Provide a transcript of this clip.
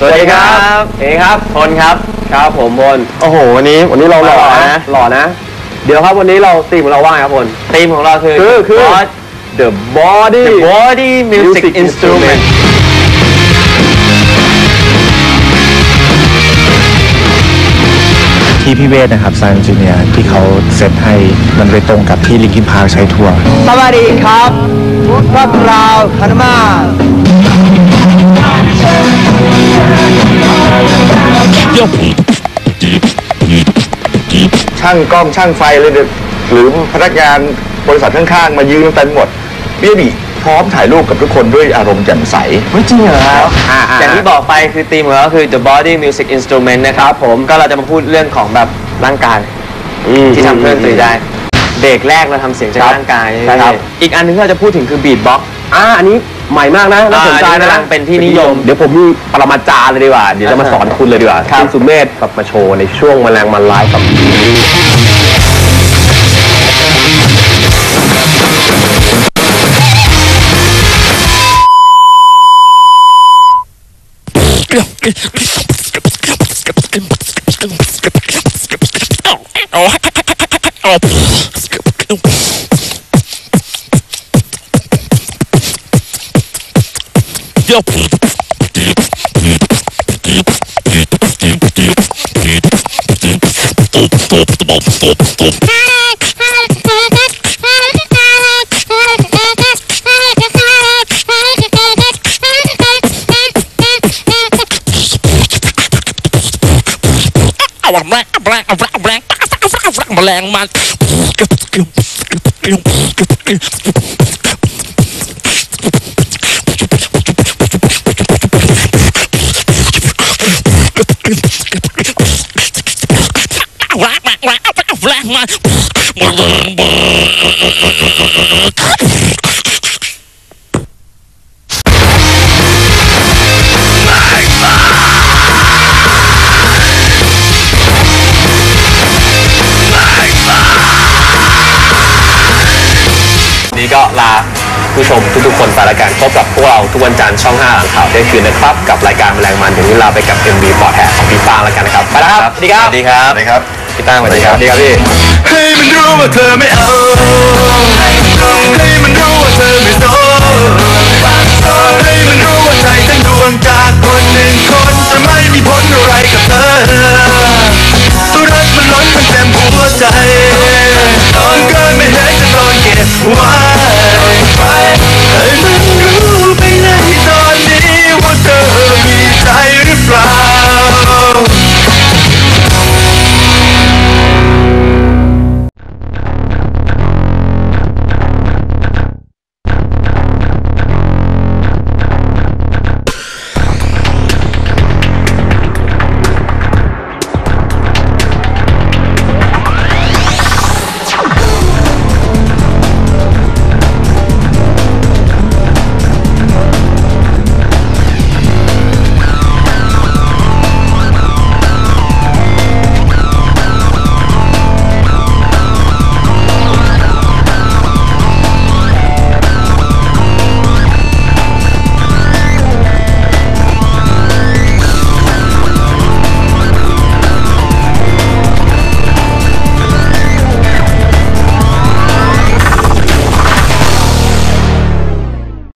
สวัสดีครับเอกครับพลครับ ครับผมพลโอ้โห วันนี้วันนี้เราหล่อนะ หล่อนะ เดี๋ยวครับวันนี้เราตีมของเราว่าไงครับพลตีมของเราคือคือคือ The Body The Body Music Instrument ที่พี่เวทนะครับซันจูเนียที่เขาเซตให้มันไปตรงกับที่ลิงคินพาร์คใช้ทัวร์สวัสดีครับพวกเราคณมา ช่างกล้องช่างไฟเลยเนี่ยหรือพนักงานบริษัทข้างๆ มายืนเต็มหมดเบี้ยบีพร้อมถ่ายรูปกับทุกคนด้วยอารมณ์แจ่มใสไม่จริงเหรอครับอย่างที่บอกไปคือธีมของเราก็คือ The Body Music Instrument นะครับผมก็เราจะมาพูดเรื่องของแบบร่างกายที่ทำเครื่องดนตรีได้ เบรกแรกเราทำเสียงจากครับร่างกายใช่ครับ อีกอันหนึงที่เราจะพูดถึงคือ beatbox อ่าอันนี้ใหม่มากนะน่าสนใจอ่าอันนี้นะกำลังเป็นที่นิยมเดี๋ยวผมมีปรมาจารย์เลยดีกว่า เดี๋ยวจะมาสอนคุณเลยดีกว่าครับณสุเมธกับมาโชว์ในช่วงแมลงมันไลฟ์กับแม ลงมั นแรงมันนี้ก็ลาผู้ชมทุกๆคนไปละกันพบกับพวกเราทุกวันจันทร์ช่อง 5 หลังข่าวเที่ยงคืนนะครับ กับรายการแมลงมันเดี๋ยวนี้ลาไปกับ MV ปอดแหกของพี่ฟางแล้วกันนะครับ ไปแล้วครับ สวัสดีครับ สวัสดีครับสวัสดีครับ พี่ตั้งสวัสดีครับสวัสดีครับพี่ ให้มันรู้ว่าเธอไม่เอา